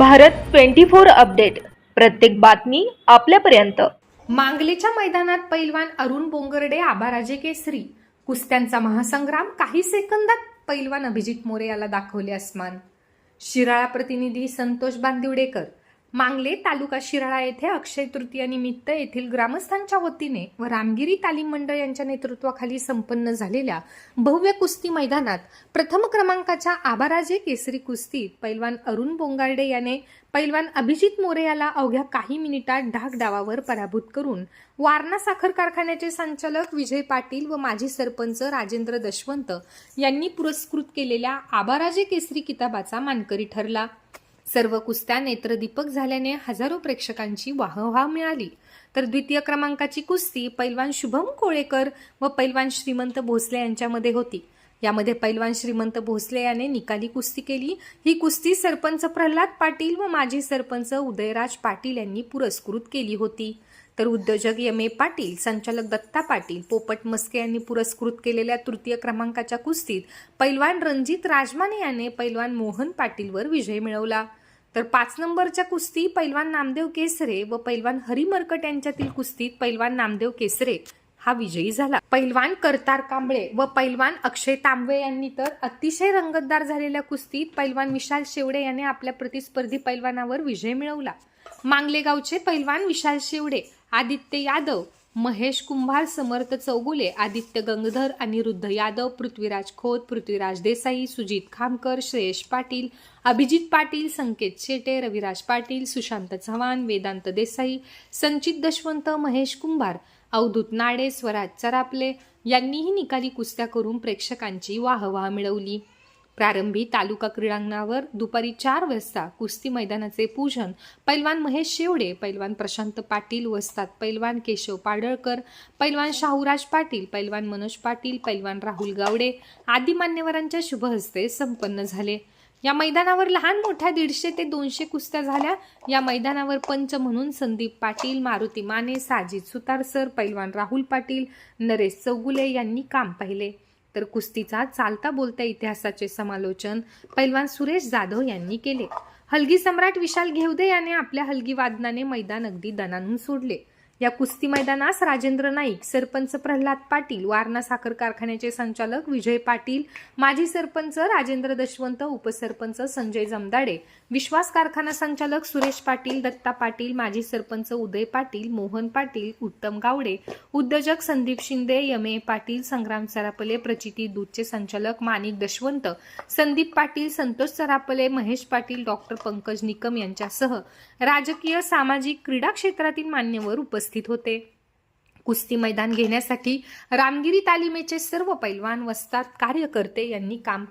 Bharat twenty four update. प्रत्येक बातमी आपल्यापर्यंत. मांगलेच्या मैदानात पैलवान अरुण बोंगर्डे आबाराजे केसरी. कुस्त्यांचा महासंग्राम काही सेकंदात पैलवान अभिजित मोरे याला दाखवले अस्मान. शिराळा प्रतिनिधी संतोष बांदिवडेकर. मांगले तालुका शिराळा येथे अक्षय तृतीयानिमित्त येथील ग्रामस्थांच्या वतीने व रामगिरी तालीम मंडळ यांच्या नेतृत्वाखाली संपन्न झालेल्या भव्य कुस्ती मैदानात प्रथम क्रमांकाच्या आबाराजे केसरी कुस्तीत पैलवान अरुण बोंगार्डे याने पैलवान अभिजित मोरे याला अवघ्या काही मिनिटात ढाक डावावर पराभूत करून वारणा साखर कारखान्याचे संचालक विजय पाटील व माजी सरपंच राजेंद्र दशवंत यांनी पुरस्कृत केलेल्या आबाराजे केसरी किताबाचा मानकरी ठरला. सर्व कुस्त्या नेत्रदीपक झाल्याने हजारो प्रेक्षकांची वाहवा मिळाली. तर द्वितीय क्रमांकाची कुस्ती पैलवान शुभम कोळेकर व पैलवान श्रीमंत भोसले यांच्यामध्ये होती. यामध्ये पैलवान श्रीमंत भोसले याने निकाली कुस्ती केली. ही कुस्ती सरपंच प्रल्हाद पाटील व माजी सरपंच उदयराज पाटील यांनी पुरस्कृत केली होती. तर उद्योजक एम ए पाटील संचालक दत्ता पाटील पोपट मस्के यांनी पुरस्कृत केलेल्या तृतीय क्रमांकाच्या कुस्तीत पैलवान रणजित राजमाने याने पैलवान मोहन पाटीलवर विजय मिळवला. तर पाच नंबरच्या कुस्ती पैलवान नामदेव केसरे व पैलवान हरी मरकट यांच्यातील कुस्तीत पैलवान नामदेव केसरे हा विजयी झाला. पैलवान करतार कांबळे व पैलवान अक्षय तांबळे यांनी तर अतिशय रंगतदार झालेल्या कुस्तीत पैलवान विशाल शेवडे याने आपल्या प्रतिस्पर्धी पैलवानावर विजय मिळवला. मांगलेगावचे पैलवान विशाल शेवडे आदित्य यादव महेश कुंभार समर्थ चौगुले आदित्य गंगधर अनिरुद्ध यादव पृथ्वीराज खोत पृथ्वीराज देसाई सुजित खामकर श्रेयश पाटील अभिजित पाटील संकेत शेटे रविराज पाटील सुशांत चव्हाण वेदांत देसाई संचित दशवंत महेश कुंभार अवधूत नाडे स्वराज चरापले यांनीही निकाली कुस्त्या करून प्रेक्षकांची वाहवाह मिळवली. प्रारंभी तालुका क्रीडांगणावर दुपारी चार वाजता कुस्ती मैदानाचे पूजन. पैलवान महेश शेवडे पैलवान प्रशांत पाटील वस्तात पैलवान केशव पाडळकर पैलवान शाहूराज पाटील पैलवान मनोज पाटील पैलवान राहुल गावडे आदी मान्यवरांच्या शुभहस्ते संपन्न झाले. या मैदानावर लहान मोठ्या दीडशे ते दोनशे कुस्त्या झाल्या. या मैदानावर पंच म्हणून संदीप पाटील मारुती माने साजिद सुतारसर पैलवान राहुल पाटील नरेश चौगुले यांनी काम पाहिले. तर कुस्तीचा चालता बोलता इतिहासाचे समालोचन पैलवान सुरेश जाधव यांनी केले. हलगी सम्राट विशाल घेवदे याने आपल्या हलगी वादनाने मैदान अगदी दणानून सोडले. या कुस्ती मैदानास राजेंद्र नाईक सरपंच प्रल्हाद पाटील वारणा साखर कारखान्याचे संचालक विजय पाटील माजी सरपंच राजेंद्र दशवंत उपसरपंच संजय जमदाडे विश्वास कारखाना संचालक सुरेश पाटील दत्ता पाटील माजी सरपंच उदय पाटील मोहन पाटील उत्तम गावडे उद्योजक संदीप शिंदे यमे पाटील संग्राम सरापले प्रचिती दूधचे संचालक माणिक दशवंत संदीप पाटील संतोष सरापले महेश पाटील डॉक्टर पंकज निकम यांच्यासह राजकीय सामाजिक क्रीडा क्षेत्रातील मान्यवर उपस्थित उपस्थित होते. कुस्ती मैदान घेण्यासाठी रामगिरी तालिमेचे सर्व पैलवान वस्तात कार्यकर्ते यांनी काम